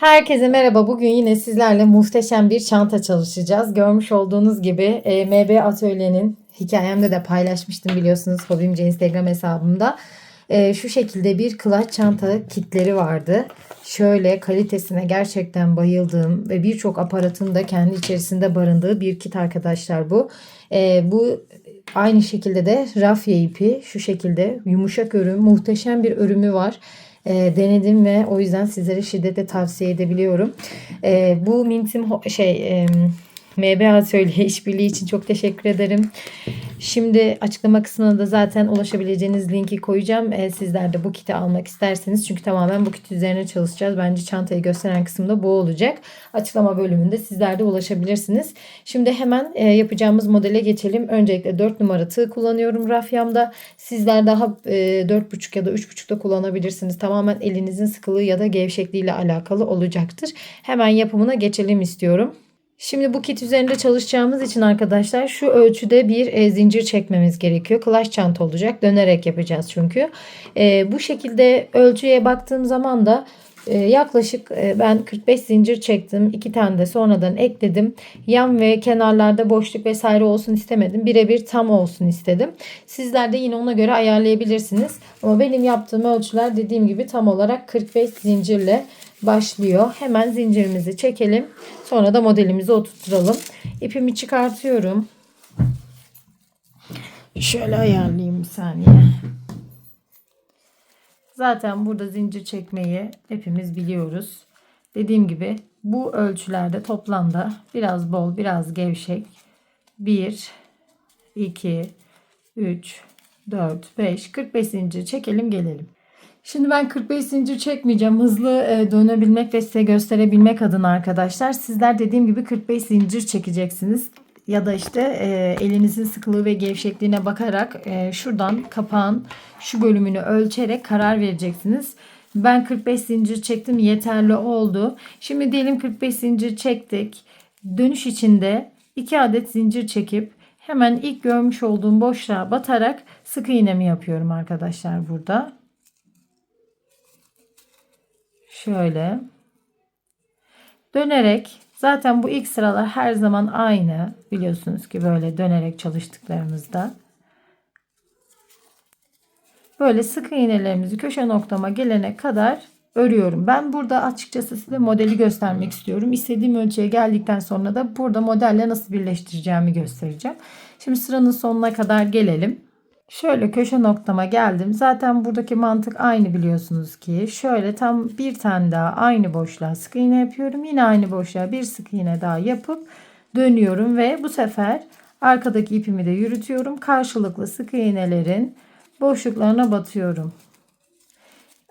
Herkese merhaba. Bugün yine sizlerle muhteşem bir çanta çalışacağız. Görmüş olduğunuz gibi e, MB Atölye'nin hikayemde de paylaşmıştım biliyorsunuz Hobimce Instagram hesabımda. E, şu şekilde bir clutch çanta kitleri vardı. Şöyle kalitesine gerçekten bayıldığım ve birçok aparatın da kendi içerisinde barındığı bir kit arkadaşlar bu. E, bu aynı şekilde de rafya ipi şu şekilde yumuşak örüm muhteşem bir örümü var e, denedim ve o yüzden sizlere şiddetle tavsiye edebiliyorum. E, bu Mintim şey e, MB Atölye işbirliği için çok teşekkür ederim. Şimdi açıklama kısmına da zaten ulaşabileceğiniz linki koyacağım. E, sizler de bu kiti almak isterseniz çünkü tamamen bu kit üzerine çalışacağız. Bence çantayı gösteren kısımda bu olacak. Açıklama bölümünde sizler de ulaşabilirsiniz. Şimdi hemen e, yapacağımız modele geçelim. Öncelikle 4 numara tığ kullanıyorum rafyamda. Sizler daha e, 4,5 ya da 3,5'da kullanabilirsiniz. Tamamen elinizin sıkılığı ya da gevşekliği ile alakalı olacaktır. Hemen yapımına geçelim istiyorum. Şimdi bu kit üzerinde çalışacağımız için arkadaşlar şu ölçüde bir e, zincir çekmemiz gerekiyor. Clutch çanta olacak. Dönerek yapacağız çünkü. E, bu şekilde ölçüye baktığım zaman da e, yaklaşık e, ben 45 zincir çektim. iki tane de sonradan ekledim. Yan ve kenarlarda boşluk vesaire olsun istemedim. Birebir tam olsun istedim. Sizler de yine ona göre ayarlayabilirsiniz. Ama benim yaptığım ölçüler dediğim gibi tam olarak 45 zincirle başlıyor. Hemen zincirimizi çekelim. Sonra da modelimizi oturtturalım. İpimi çıkartıyorum. Şöyle ayarlayayım bir saniye. Zaten burada zincir çekmeyi hepimiz biliyoruz. Dediğim gibi bu ölçülerde toplamda biraz bol biraz gevşek 1 2 3 4 5 45 zincir çekelim gelelim. Şimdi ben 45 zincir çekmeyeceğim. Hızlı e, dönebilmek ve size gösterebilmek adına arkadaşlar. Sizler dediğim gibi 45 zincir çekeceksiniz. Ya da işte e, elinizin sıkılığı ve gevşekliğine bakarak e, şuradan kapağın şu bölümünü ölçerek karar vereceksiniz. Ben 45 zincir çektim yeterli oldu. Şimdi diyelim 45 zincir çektik. Dönüş içinde 2 adet zincir çekip hemen ilk görmüş olduğum boşluğa batarak sık iğnemi yapıyorum arkadaşlar burada. Şöyle. Dönerek zaten bu ilk sıralar her zaman aynı. Biliyorsunuz ki böyle dönerek çalıştıklarımızda. Böyle sık iğnelerimizi köşe noktama gelene kadar örüyorum. Ben burada açıkçası size modeli göstermek istiyorum. İstediğim ölçüye geldikten sonra da burada modelle nasıl birleştireceğimi göstereceğim. Şimdi sıranın sonuna kadar gelelim. Şöyle köşe noktama geldim. Zaten buradaki mantık aynı biliyorsunuz ki. Şöyle tam bir tane daha aynı boşluğa sık iğne yapıyorum. Yine aynı boşluğa bir sık iğne daha yapıp dönüyorum ve bu sefer arkadaki ipimi de yürütüyorum. Karşılıklı sık iğnelerin boşluklarına batıyorum.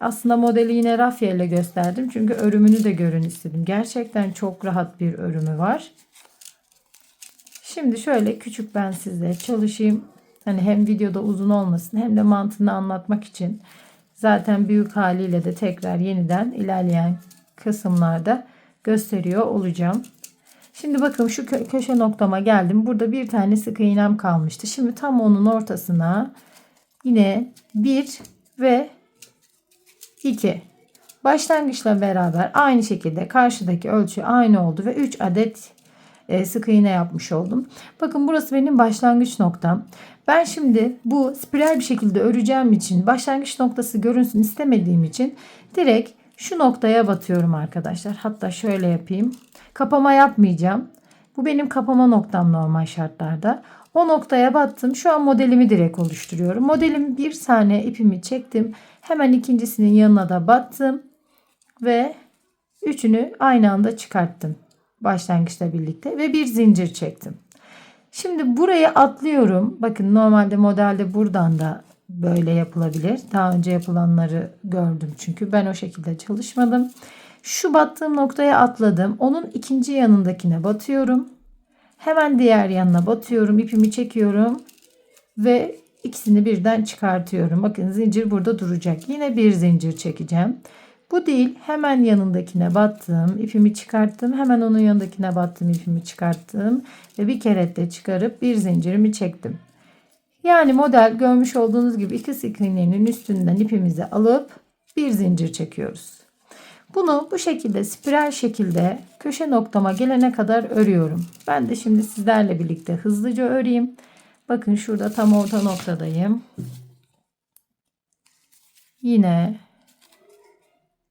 Aslında modeli yine rafya ile gösterdim. Çünkü örümünü de görün istedim. Gerçekten çok rahat bir örümü var. Şimdi şöyle küçük ben sizle çalışayım. Hani hem videoda uzun olmasın hem de mantığını anlatmak için zaten büyük haliyle de tekrar yeniden ilerleyen kısımlarda gösteriyor olacağım. Şimdi bakın şu kö- köşe noktama geldim. Burada bir tane sık iğnem kalmıştı. Şimdi tam onun ortasına yine bir ve 2 başlangıçla beraber aynı şekilde karşıdaki ölçü aynı oldu ve 3 adet sık iğne yapmış oldum. Bakın burası benim başlangıç noktam. Ben şimdi bu spiral bir şekilde öreceğim için başlangıç noktası görünsün istemediğim için direkt şu noktaya batıyorum arkadaşlar. Hatta şöyle yapayım. Kapama yapmayacağım. Bu benim kapama noktam normal şartlarda. O noktaya battım. Şu an modelimi direkt oluşturuyorum. Modelim bir tane ipimi çektim. Hemen ikincisinin yanına da battım. Ve üçünü aynı anda çıkarttım. Başlangıçla birlikte. Ve bir zincir çektim. Şimdi buraya atlıyorum. Bakın normalde modelde buradan da böyle yapılabilir. Daha önce yapılanları gördüm çünkü ben o şekilde çalışmadım. Şu battığım noktaya atladım. Onun ikinci yanındakine batıyorum. Hemen diğer yanına batıyorum. ipimi çekiyorum ve ikisini birden çıkartıyorum. Bakın zincir burada duracak. Yine bir zincir çekeceğim. Bu değil. Hemen yanındakine battım. ipimi çıkarttım. Hemen onun yanındakine battım. ipimi çıkarttım. Ve bir keretle çıkarıp bir zincirimi çektim. Yani model görmüş olduğunuz gibi iki sık üstünden ipimizi alıp bir zincir çekiyoruz. Bunu bu şekilde spiral şekilde köşe noktama gelene kadar örüyorum. Ben de şimdi sizlerle birlikte hızlıca öreyim. Bakın şurada tam orta noktadayım. Yine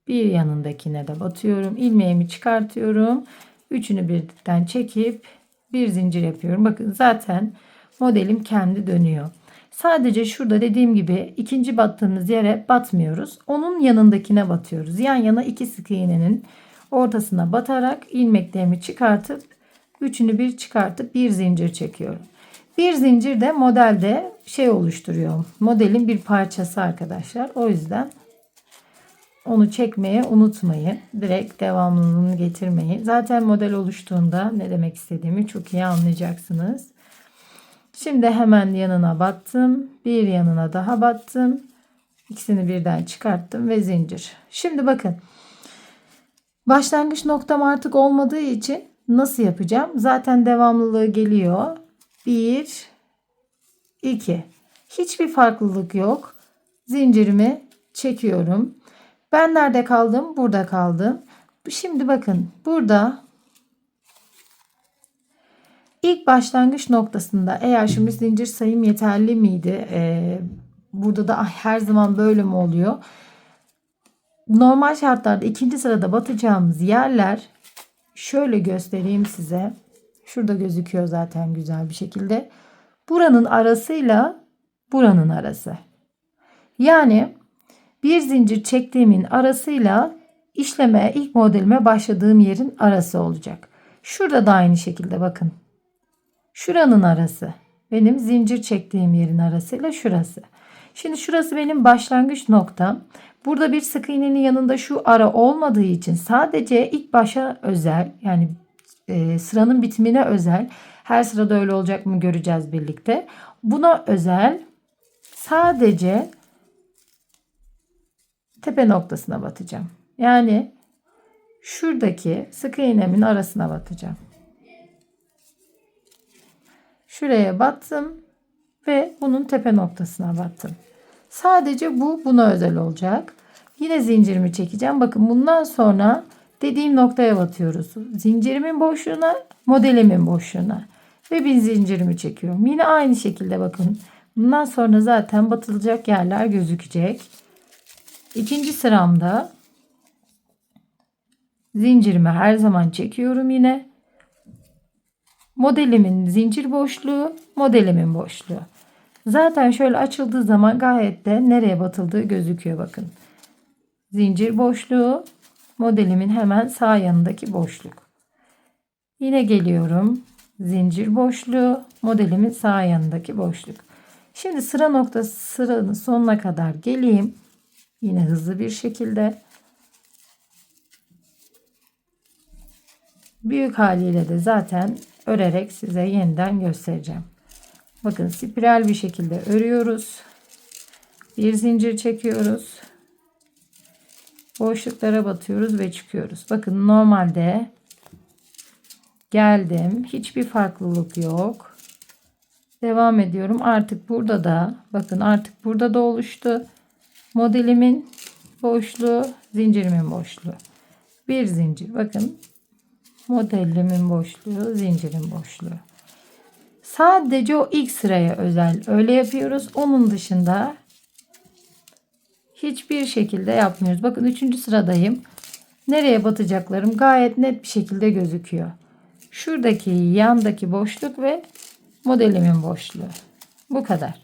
bir yanındakine de batıyorum. ilmeğimi çıkartıyorum. Üçünü birden çekip bir zincir yapıyorum. Bakın zaten modelim kendi dönüyor. Sadece şurada dediğim gibi ikinci battığımız yere batmıyoruz. Onun yanındakine batıyoruz. Yan yana iki sık iğnenin ortasına batarak ilmeklerimi çıkartıp üçünü bir çıkartıp bir zincir çekiyorum. Bir zincir de modelde şey oluşturuyor. Modelin bir parçası arkadaşlar. O yüzden onu çekmeye unutmayın. Direkt devamlılığını getirmeyin. Zaten model oluştuğunda ne demek istediğimi çok iyi anlayacaksınız. Şimdi hemen yanına battım. Bir yanına daha battım. İkisini birden çıkarttım ve zincir. Şimdi bakın. Başlangıç noktam artık olmadığı için nasıl yapacağım? Zaten devamlılığı geliyor. 1 2 Hiçbir farklılık yok. Zincirimi çekiyorum. Ben nerede kaldım? Burada kaldım. Şimdi bakın burada ilk başlangıç noktasında eğer şimdi zincir sayım yeterli miydi? Ee, burada da her zaman böyle mi oluyor? Normal şartlarda ikinci sırada batacağımız yerler şöyle göstereyim size. Şurada gözüküyor zaten güzel bir şekilde. Buranın arasıyla buranın arası. Yani bir zincir çektiğimin arasıyla işleme ilk modelime başladığım yerin arası olacak. Şurada da aynı şekilde bakın. Şuranın arası. Benim zincir çektiğim yerin arasıyla şurası. Şimdi şurası benim başlangıç noktam. Burada bir sık iğnenin yanında şu ara olmadığı için sadece ilk başa özel yani e, sıranın bitimine özel her sırada öyle olacak mı göreceğiz birlikte. Buna özel sadece tepe noktasına batacağım. Yani şuradaki sık iğnemin arasına batacağım. Şuraya battım ve bunun tepe noktasına battım. Sadece bu buna özel olacak. Yine zincirimi çekeceğim. Bakın bundan sonra dediğim noktaya batıyoruz. Zincirimin boşluğuna, modelimin boşluğuna ve bir zincirimi çekiyorum. Yine aynı şekilde bakın. Bundan sonra zaten batılacak yerler gözükecek. İkinci sıramda zincirimi her zaman çekiyorum yine. Modelimin zincir boşluğu, modelimin boşluğu. Zaten şöyle açıldığı zaman gayet de nereye batıldığı gözüküyor bakın. Zincir boşluğu, modelimin hemen sağ yanındaki boşluk. Yine geliyorum. Zincir boşluğu, modelimin sağ yanındaki boşluk. Şimdi sıra noktası sıranın sonuna kadar geleyim. Yine hızlı bir şekilde. Büyük haliyle de zaten örerek size yeniden göstereceğim. Bakın spiral bir şekilde örüyoruz. Bir zincir çekiyoruz. Boşluklara batıyoruz ve çıkıyoruz. Bakın normalde geldim. Hiçbir farklılık yok. Devam ediyorum. Artık burada da bakın artık burada da oluştu. Modelimin boşluğu, zincirimin boşluğu. Bir zincir. Bakın modelimin boşluğu, zincirin boşluğu. Sadece o ilk sıraya özel öyle yapıyoruz. Onun dışında hiçbir şekilde yapmıyoruz. Bakın üçüncü sıradayım. Nereye batacaklarım gayet net bir şekilde gözüküyor. Şuradaki yandaki boşluk ve modelimin boşluğu. Bu kadar.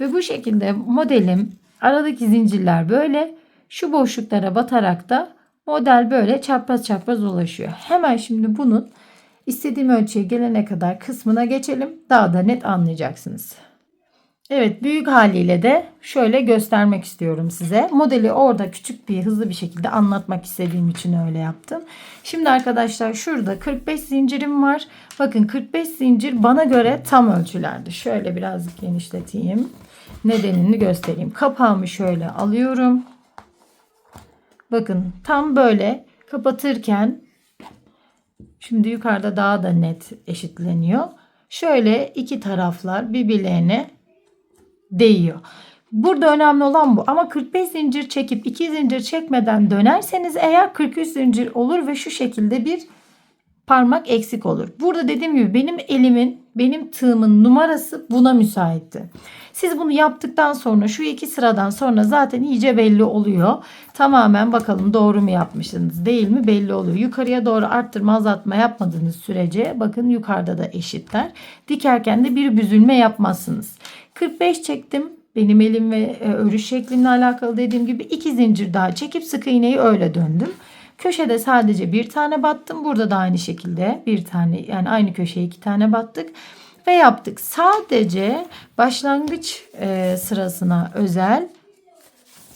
Ve bu şekilde modelim aradaki zincirler böyle. Şu boşluklara batarak da model böyle çapraz çapraz ulaşıyor. Hemen şimdi bunun istediğim ölçüye gelene kadar kısmına geçelim. Daha da net anlayacaksınız. Evet büyük haliyle de şöyle göstermek istiyorum size. Modeli orada küçük bir hızlı bir şekilde anlatmak istediğim için öyle yaptım. Şimdi arkadaşlar şurada 45 zincirim var. Bakın 45 zincir bana göre tam ölçülerde. Şöyle birazcık genişleteyim. Nedenini göstereyim. Kapağımı şöyle alıyorum. Bakın tam böyle kapatırken şimdi yukarıda daha da net eşitleniyor. Şöyle iki taraflar birbirlerine değiyor. Burada önemli olan bu. Ama 45 zincir çekip 2 zincir çekmeden dönerseniz eğer 43 zincir olur ve şu şekilde bir parmak eksik olur. Burada dediğim gibi benim elimin, benim tığımın numarası buna müsaitti. Siz bunu yaptıktan sonra şu iki sıradan sonra zaten iyice belli oluyor. Tamamen bakalım doğru mu yapmışsınız değil mi belli oluyor. Yukarıya doğru arttırma azaltma yapmadığınız sürece bakın yukarıda da eşitler. Dikerken de bir büzülme yapmazsınız. 45 çektim. Benim elim ve e, örüş şeklimle alakalı dediğim gibi iki zincir daha çekip sık iğneyi öyle döndüm. Köşede sadece bir tane battım. Burada da aynı şekilde bir tane yani aynı köşeye iki tane battık ve yaptık. Sadece başlangıç e, sırasına özel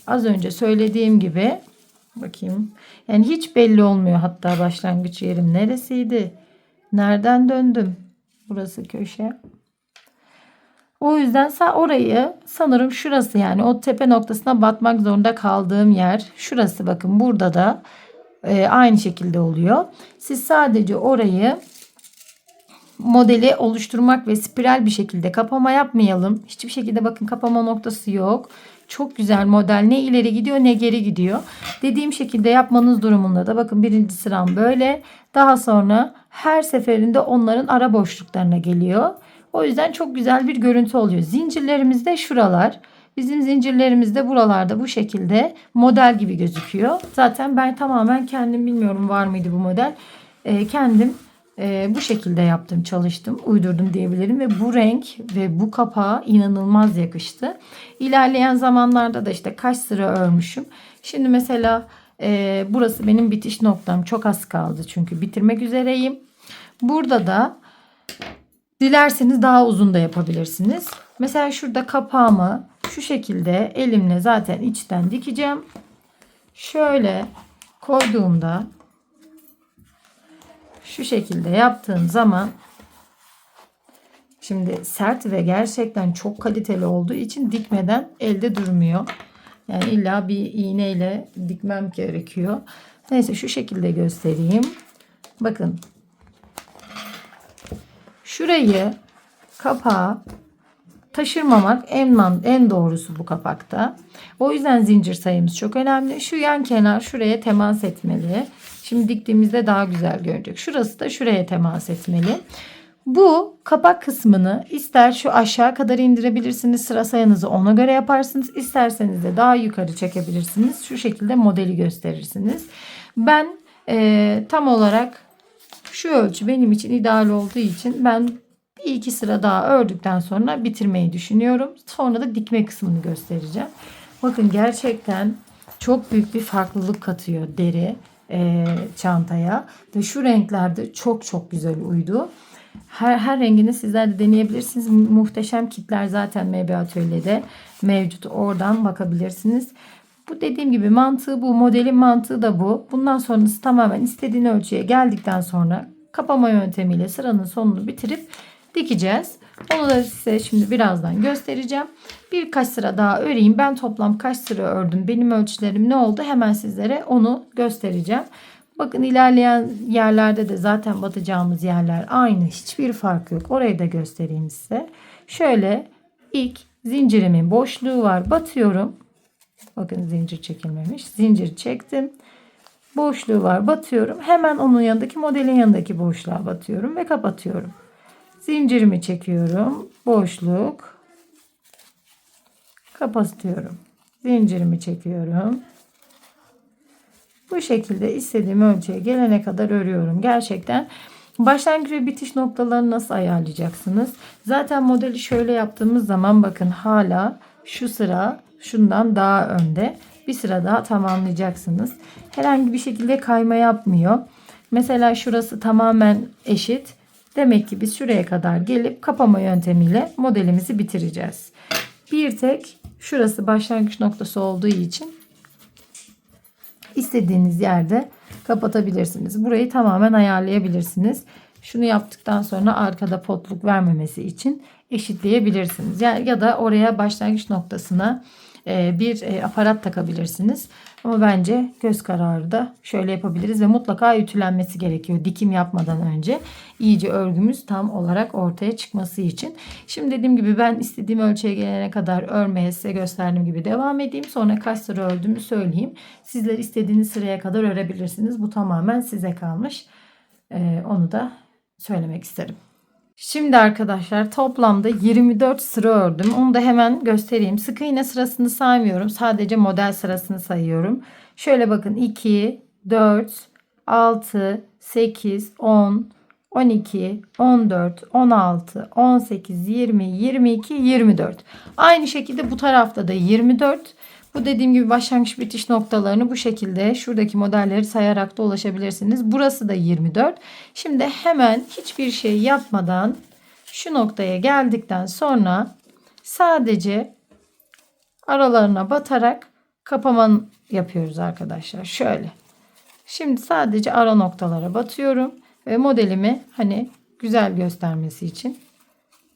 az önce söylediğim gibi bakayım. Yani hiç belli olmuyor hatta başlangıç yerim neresiydi? Nereden döndüm? Burası köşe. O yüzden orayı sanırım şurası yani o tepe noktasına batmak zorunda kaldığım yer şurası bakın burada da e, aynı şekilde oluyor. Siz sadece orayı modeli oluşturmak ve spiral bir şekilde kapama yapmayalım. Hiçbir şekilde bakın kapama noktası yok. Çok güzel model ne ileri gidiyor ne geri gidiyor. Dediğim şekilde yapmanız durumunda da bakın birinci sıram böyle. Daha sonra her seferinde onların ara boşluklarına geliyor. O yüzden çok güzel bir görüntü oluyor. Zincirlerimiz de şuralar. Bizim zincirlerimiz de buralarda bu şekilde model gibi gözüküyor. Zaten ben tamamen kendim bilmiyorum var mıydı bu model. Ee, kendim e, bu şekilde yaptım, çalıştım, uydurdum diyebilirim ve bu renk ve bu kapağa inanılmaz yakıştı. İlerleyen zamanlarda da işte kaç sıra örmüşüm. Şimdi mesela e, burası benim bitiş noktam. Çok az kaldı çünkü bitirmek üzereyim. Burada da dilerseniz daha uzun da yapabilirsiniz. Mesela şurada kapağımı şu şekilde elimle zaten içten dikeceğim. Şöyle koyduğumda şu şekilde yaptığım zaman şimdi sert ve gerçekten çok kaliteli olduğu için dikmeden elde durmuyor. Yani illa bir iğneyle dikmem gerekiyor. Neyse şu şekilde göstereyim. Bakın. Şurayı kapağı taşırmamak en man, en doğrusu bu kapakta. O yüzden zincir sayımız çok önemli. Şu yan kenar şuraya temas etmeli. Şimdi diktiğimizde daha güzel görecek. Şurası da şuraya temas etmeli. Bu kapak kısmını ister şu aşağı kadar indirebilirsiniz. Sıra sayınızı ona göre yaparsınız. İsterseniz de daha yukarı çekebilirsiniz. Şu şekilde modeli gösterirsiniz. Ben e, tam olarak şu ölçü benim için ideal olduğu için ben bir iki sıra daha ördükten sonra bitirmeyi düşünüyorum. Sonra da dikme kısmını göstereceğim. Bakın gerçekten çok büyük bir farklılık katıyor deri e, çantaya. Ve şu renklerde çok çok güzel uydu. Her, her rengini sizler de deneyebilirsiniz. Muhteşem kitler zaten MB Atölye'de mevcut. Oradan bakabilirsiniz. Bu dediğim gibi mantığı bu. Modelin mantığı da bu. Bundan sonrası tamamen istediğin ölçüye geldikten sonra kapama yöntemiyle sıranın sonunu bitirip dikeceğiz. Onu da size şimdi birazdan göstereceğim. Birkaç sıra daha öreyim. Ben toplam kaç sıra ördüm? Benim ölçülerim ne oldu? Hemen sizlere onu göstereceğim. Bakın ilerleyen yerlerde de zaten batacağımız yerler aynı. Hiçbir fark yok. Orayı da göstereyim size. Şöyle ilk zincirimin boşluğu var. Batıyorum. Bakın zincir çekilmemiş. Zincir çektim. Boşluğu var. Batıyorum. Hemen onun yanındaki modelin yanındaki boşluğa batıyorum ve kapatıyorum. Zincirimi çekiyorum. Boşluk. Kapatıyorum. Zincirimi çekiyorum. Bu şekilde istediğim ölçüye gelene kadar örüyorum. Gerçekten başlangıç ve bitiş noktalarını nasıl ayarlayacaksınız? Zaten modeli şöyle yaptığımız zaman bakın hala şu sıra şundan daha önde. Bir sıra daha tamamlayacaksınız. Herhangi bir şekilde kayma yapmıyor. Mesela şurası tamamen eşit. Demek ki biz şuraya kadar gelip kapama yöntemiyle modelimizi bitireceğiz. Bir tek şurası başlangıç noktası olduğu için istediğiniz yerde kapatabilirsiniz. Burayı tamamen ayarlayabilirsiniz. Şunu yaptıktan sonra arkada potluk vermemesi için eşitleyebilirsiniz. Yani ya da oraya başlangıç noktasına bir e, aparat takabilirsiniz. Ama bence göz kararı da şöyle yapabiliriz ve mutlaka ütülenmesi gerekiyor dikim yapmadan önce. iyice örgümüz tam olarak ortaya çıkması için. Şimdi dediğim gibi ben istediğim ölçüye gelene kadar örmeye size gösterdiğim gibi devam edeyim. Sonra kaç sıra ördüğümü söyleyeyim. Sizler istediğiniz sıraya kadar örebilirsiniz. Bu tamamen size kalmış. Ee, onu da söylemek isterim. Şimdi arkadaşlar toplamda 24 sıra ördüm. Onu da hemen göstereyim. Sık iğne sırasını saymıyorum. Sadece model sırasını sayıyorum. Şöyle bakın 2, 4, 6, 8, 10, 12, 14, 16, 18, 20, 22, 24. Aynı şekilde bu tarafta da 24. Bu dediğim gibi başlangıç bitiş noktalarını bu şekilde şuradaki modelleri sayarak da ulaşabilirsiniz. Burası da 24. Şimdi hemen hiçbir şey yapmadan şu noktaya geldikten sonra sadece aralarına batarak kapaman yapıyoruz arkadaşlar. Şöyle. Şimdi sadece ara noktalara batıyorum ve modelimi hani güzel göstermesi için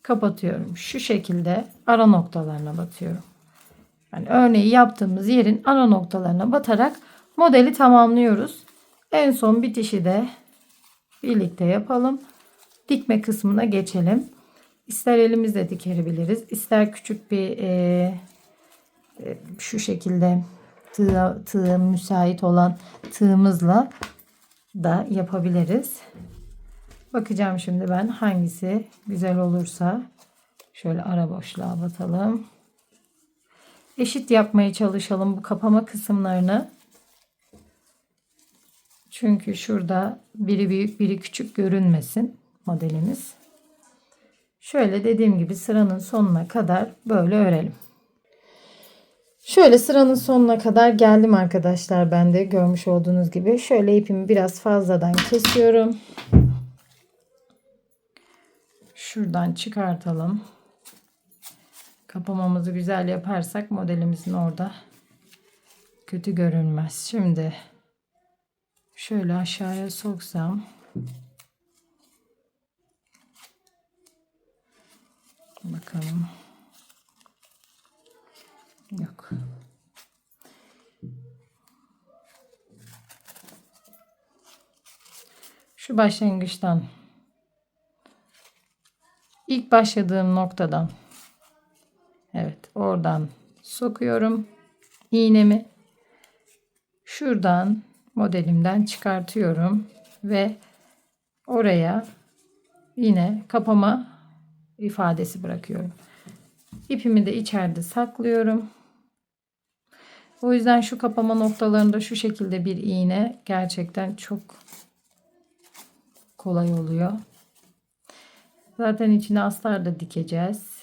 kapatıyorum. Şu şekilde ara noktalarına batıyorum. Yani örneği yaptığımız yerin ana noktalarına batarak modeli tamamlıyoruz. En son bitişi de birlikte yapalım. Dikme kısmına geçelim. İster elimizle dikebiliriz. ister küçük bir e, e, şu şekilde tığ, tığ müsait olan tığımızla da yapabiliriz. Bakacağım şimdi ben hangisi güzel olursa. Şöyle ara boşluğa batalım eşit yapmaya çalışalım bu kapama kısımlarını. Çünkü şurada biri büyük biri küçük görünmesin modelimiz. Şöyle dediğim gibi sıranın sonuna kadar böyle örelim. Şöyle sıranın sonuna kadar geldim arkadaşlar ben de görmüş olduğunuz gibi. Şöyle ipimi biraz fazladan kesiyorum. Şuradan çıkartalım. Kapamamızı güzel yaparsak modelimizin orada kötü görünmez. Şimdi şöyle aşağıya soksam bakalım. Yok. Şu başlangıçtan ilk başladığım noktadan Evet oradan sokuyorum iğnemi. Şuradan modelimden çıkartıyorum ve oraya yine kapama ifadesi bırakıyorum. İpimi de içeride saklıyorum. O yüzden şu kapama noktalarında şu şekilde bir iğne gerçekten çok kolay oluyor. Zaten içine astar da dikeceğiz.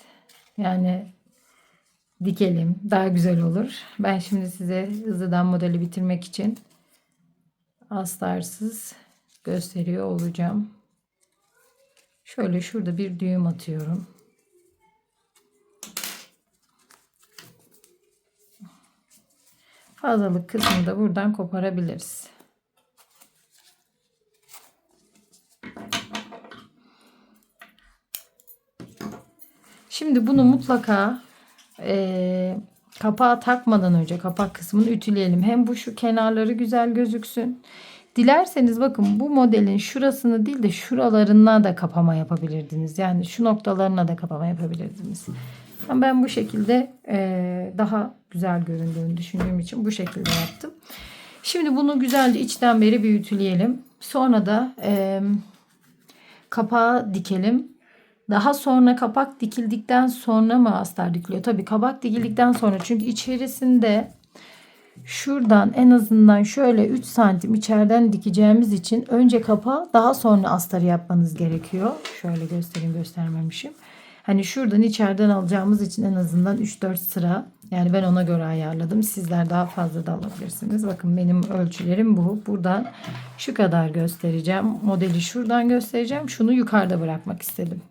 Yani dikelim. Daha güzel olur. Ben şimdi size hızlıdan modeli bitirmek için astarsız gösteriyor olacağım. Şöyle şurada bir düğüm atıyorum. Fazlalık kısmını da buradan koparabiliriz. Şimdi bunu mutlaka e, kapağı takmadan önce kapak kısmını ütüleyelim. Hem bu şu kenarları güzel gözüksün. Dilerseniz bakın bu modelin şurasını değil de şuralarına da kapama yapabilirdiniz. Yani şu noktalarına da kapama yapabilirdiniz. Ben bu şekilde e, daha güzel göründüğünü düşündüğüm için bu şekilde yaptım. Şimdi bunu güzelce içten beri bir ütüleyelim. Sonra da e, kapağı dikelim. Daha sonra kapak dikildikten sonra mı astar dikiliyor? Tabii kabak dikildikten sonra çünkü içerisinde şuradan en azından şöyle 3 santim içeriden dikeceğimiz için önce kapağı daha sonra astarı yapmanız gerekiyor. Şöyle göstereyim göstermemişim. Hani şuradan içeriden alacağımız için en azından 3-4 sıra yani ben ona göre ayarladım. Sizler daha fazla da alabilirsiniz. Bakın benim ölçülerim bu. Buradan şu kadar göstereceğim. Modeli şuradan göstereceğim. Şunu yukarıda bırakmak istedim.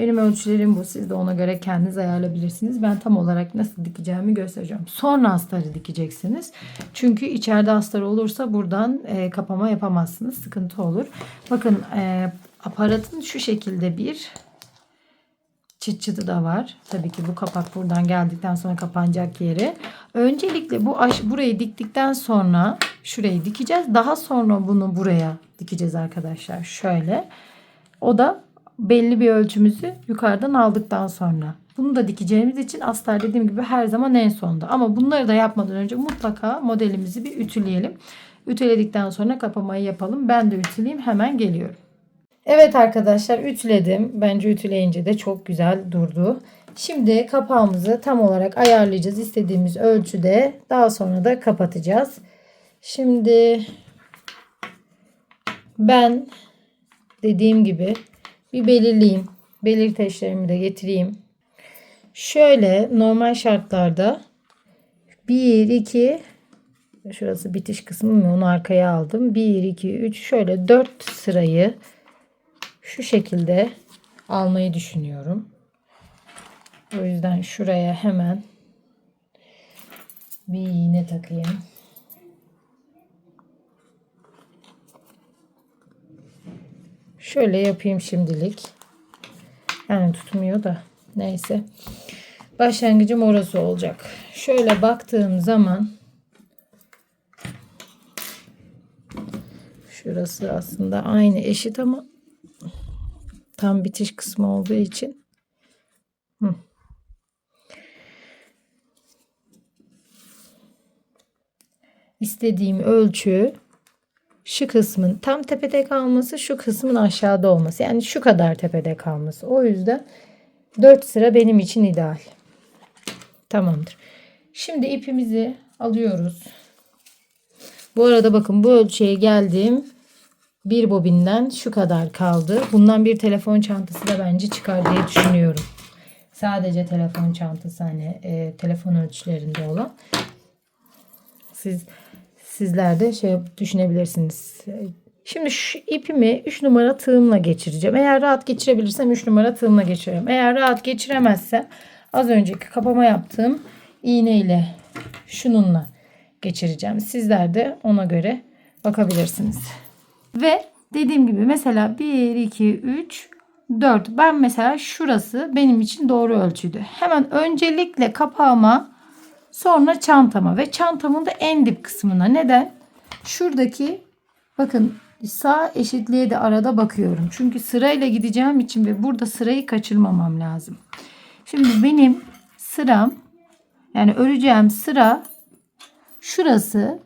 Benim ölçülerim bu. Siz de ona göre kendiniz ayarlayabilirsiniz. Ben tam olarak nasıl dikeceğimi göstereceğim. Sonra astarı dikeceksiniz. Çünkü içeride astar olursa buradan e, kapama yapamazsınız. Sıkıntı olur. Bakın e, aparatın şu şekilde bir çıt çıtı da var. Tabii ki bu kapak buradan geldikten sonra kapanacak yeri. Öncelikle bu aş burayı diktikten sonra şurayı dikeceğiz. Daha sonra bunu buraya dikeceğiz arkadaşlar. Şöyle. O da belli bir ölçümüzü yukarıdan aldıktan sonra. Bunu da dikeceğimiz için astar dediğim gibi her zaman en sonda. Ama bunları da yapmadan önce mutlaka modelimizi bir ütüleyelim. Ütüledikten sonra kapamayı yapalım. Ben de ütüleyeyim hemen geliyorum. Evet arkadaşlar ütüledim. Bence ütüleyince de çok güzel durdu. Şimdi kapağımızı tam olarak ayarlayacağız. istediğimiz ölçüde. Daha sonra da kapatacağız. Şimdi ben dediğim gibi bir belirleyeyim. Belirteçlerimi de getireyim. Şöyle normal şartlarda 1, 2, şurası bitiş kısmı mı onu arkaya aldım. 1, 2, 3 şöyle 4 sırayı şu şekilde almayı düşünüyorum. O yüzden şuraya hemen bir iğne takayım. Şöyle yapayım şimdilik. Yani tutmuyor da neyse. Başlangıcım orası olacak. Şöyle baktığım zaman şurası aslında aynı eşit ama tam bitiş kısmı olduğu için Hı. istediğim ölçü şu kısmın tam tepede kalması, şu kısmın aşağıda olması. Yani şu kadar tepede kalması. O yüzden 4 sıra benim için ideal. Tamamdır. Şimdi ipimizi alıyoruz. Bu arada bakın bu ölçüye geldim. Bir bobinden şu kadar kaldı. Bundan bir telefon çantası da bence çıkar diye düşünüyorum. Sadece telefon çantası hani e, telefon ölçülerinde olan. Siz sizler de şey düşünebilirsiniz. Şimdi şu ipimi 3 numara tığımla geçireceğim. Eğer rahat geçirebilirsem 3 numara tığımla geçiriyorum. Eğer rahat geçiremezsem az önceki kapama yaptığım iğne ile şununla geçireceğim. Sizler de ona göre bakabilirsiniz. Ve dediğim gibi mesela 1, 2, 3, 4. Ben mesela şurası benim için doğru ölçüydü. Hemen öncelikle kapağıma sonra çantama ve çantamın da en dip kısmına. Neden? Şuradaki bakın sağ eşitliğe de arada bakıyorum. Çünkü sırayla gideceğim için ve burada sırayı kaçırmamam lazım. Şimdi benim sıram yani öreceğim sıra şurası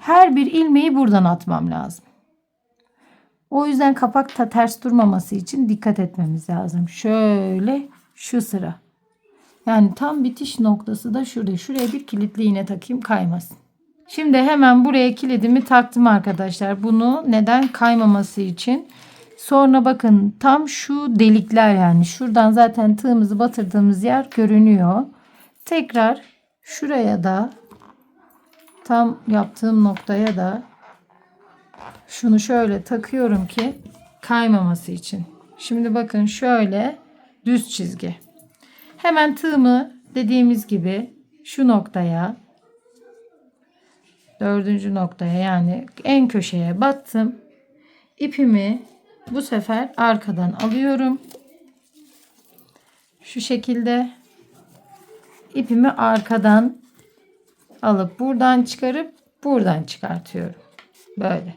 her bir ilmeği buradan atmam lazım. O yüzden kapakta ters durmaması için dikkat etmemiz lazım. Şöyle şu sıra. Yani tam bitiş noktası da şurada. Şuraya bir kilitli iğne takayım kaymasın. Şimdi hemen buraya kilidimi taktım arkadaşlar. Bunu neden kaymaması için. Sonra bakın tam şu delikler yani şuradan zaten tığımızı batırdığımız yer görünüyor. Tekrar şuraya da tam yaptığım noktaya da şunu şöyle takıyorum ki kaymaması için. Şimdi bakın şöyle düz çizgi. Hemen tığımı dediğimiz gibi şu noktaya dördüncü noktaya yani en köşeye battım. İpimi bu sefer arkadan alıyorum. Şu şekilde ipimi arkadan alıp buradan çıkarıp buradan çıkartıyorum. Böyle.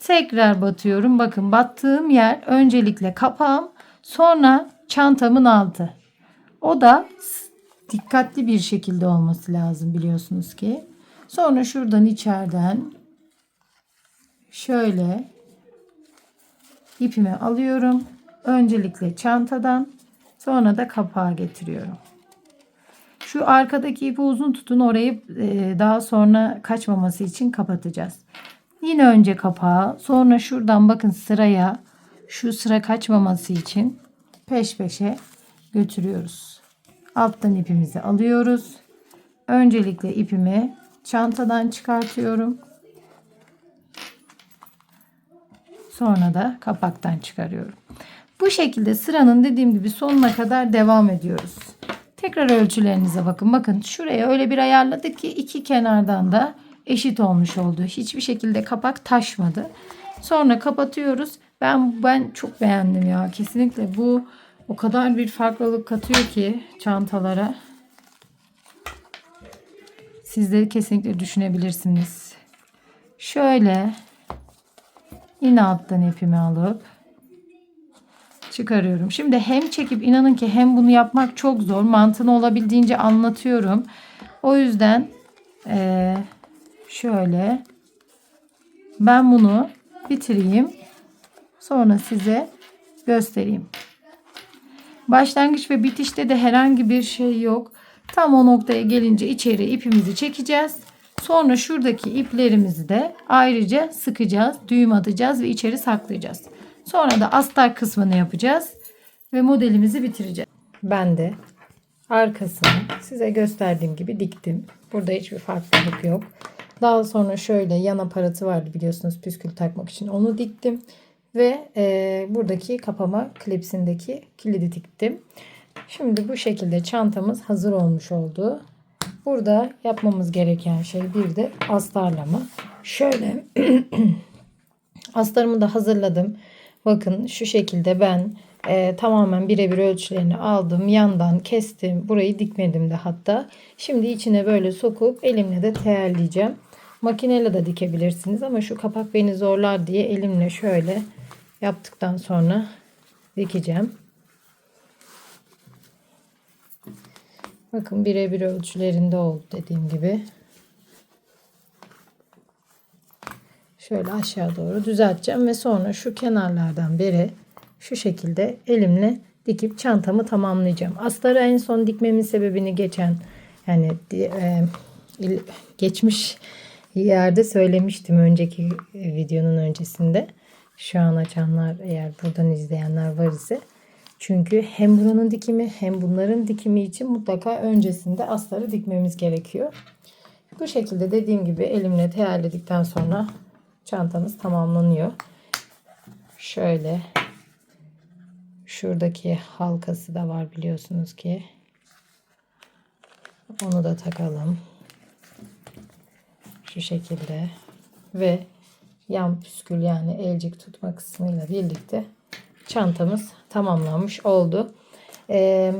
Tekrar batıyorum. Bakın battığım yer öncelikle kapağım sonra çantamın altı. O da dikkatli bir şekilde olması lazım biliyorsunuz ki. Sonra şuradan içeriden şöyle ipimi alıyorum. Öncelikle çantadan sonra da kapağa getiriyorum. Şu arkadaki ipi uzun tutun orayı e, daha sonra kaçmaması için kapatacağız. Yine önce kapağı sonra şuradan bakın sıraya şu sıra kaçmaması için peş peşe götürüyoruz. Alttan ipimizi alıyoruz. Öncelikle ipimi çantadan çıkartıyorum. Sonra da kapaktan çıkarıyorum. Bu şekilde sıranın dediğim gibi sonuna kadar devam ediyoruz. Tekrar ölçülerinize bakın. Bakın şuraya öyle bir ayarladık ki iki kenardan da eşit olmuş oldu. Hiçbir şekilde kapak taşmadı. Sonra kapatıyoruz. Ben ben çok beğendim ya. Kesinlikle bu O kadar bir farklılık katıyor ki çantalara. Sizleri kesinlikle düşünebilirsiniz. Şöyle yine alttan ipimi alıp çıkarıyorum. Şimdi hem çekip inanın ki hem bunu yapmak çok zor. Mantığını olabildiğince anlatıyorum. O yüzden eee, şöyle ben bunu bitireyim. Sonra size göstereyim. Başlangıç ve bitişte de herhangi bir şey yok. Tam o noktaya gelince içeri ipimizi çekeceğiz. Sonra şuradaki iplerimizi de ayrıca sıkacağız, düğüm atacağız ve içeri saklayacağız. Sonra da astar kısmını yapacağız ve modelimizi bitireceğiz. Ben de arkasını size gösterdiğim gibi diktim. Burada hiçbir farklılık yok. Daha sonra şöyle yan aparatı vardı biliyorsunuz püskül takmak için onu diktim. Ve e, buradaki kapama klipsindeki kilidi diktim. Şimdi bu şekilde çantamız hazır olmuş oldu. Burada yapmamız gereken şey bir de astarlama. Şöyle astarımı da hazırladım. Bakın şu şekilde ben e, tamamen birebir ölçülerini aldım. Yandan kestim. Burayı dikmedim de hatta. Şimdi içine böyle sokup elimle de teyarlayacağım. Makineyle de dikebilirsiniz ama şu kapak beni zorlar diye elimle şöyle yaptıktan sonra dikeceğim. Bakın birebir ölçülerinde oldu dediğim gibi. Şöyle aşağı doğru düzelteceğim ve sonra şu kenarlardan beri şu şekilde elimle dikip çantamı tamamlayacağım. Astarı en son dikmemin sebebini geçen yani e, geçmiş yerde söylemiştim önceki e, videonun öncesinde. Şu an açanlar eğer buradan izleyenler var ise çünkü hem buranın dikimi hem bunların dikimi için mutlaka öncesinde astarı dikmemiz gerekiyor. Bu şekilde dediğim gibi elimle teyarladıktan sonra çantamız tamamlanıyor. Şöyle şuradaki halkası da var biliyorsunuz ki. Onu da takalım. Şu şekilde ve yan püskül yani elcik tutma kısmıyla birlikte çantamız tamamlanmış oldu. Ee,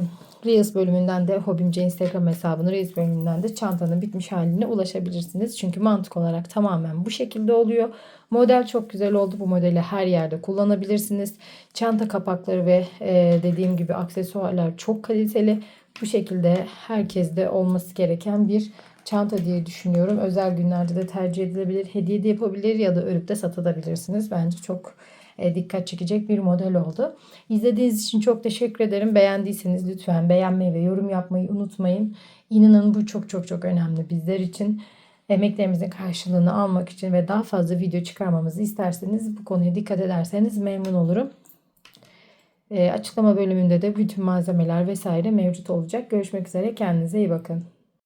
Reels bölümünden de Hobimce Instagram hesabını Reels bölümünden de çantanın bitmiş haline ulaşabilirsiniz. Çünkü mantık olarak tamamen bu şekilde oluyor. Model çok güzel oldu. Bu modeli her yerde kullanabilirsiniz. Çanta kapakları ve e, dediğim gibi aksesuarlar çok kaliteli. Bu şekilde herkeste olması gereken bir çanta diye düşünüyorum. Özel günlerde de tercih edilebilir. Hediye de yapabilir ya da örüp de satabilirsiniz. Bence çok e, dikkat çekecek bir model oldu. İzlediğiniz için çok teşekkür ederim. Beğendiyseniz lütfen beğenmeyi ve yorum yapmayı unutmayın. İnanın bu çok çok çok önemli bizler için. Emeklerimizin karşılığını almak için ve daha fazla video çıkarmamızı isterseniz bu konuya dikkat ederseniz memnun olurum. E, açıklama bölümünde de bütün malzemeler vesaire mevcut olacak. Görüşmek üzere. Kendinize iyi bakın.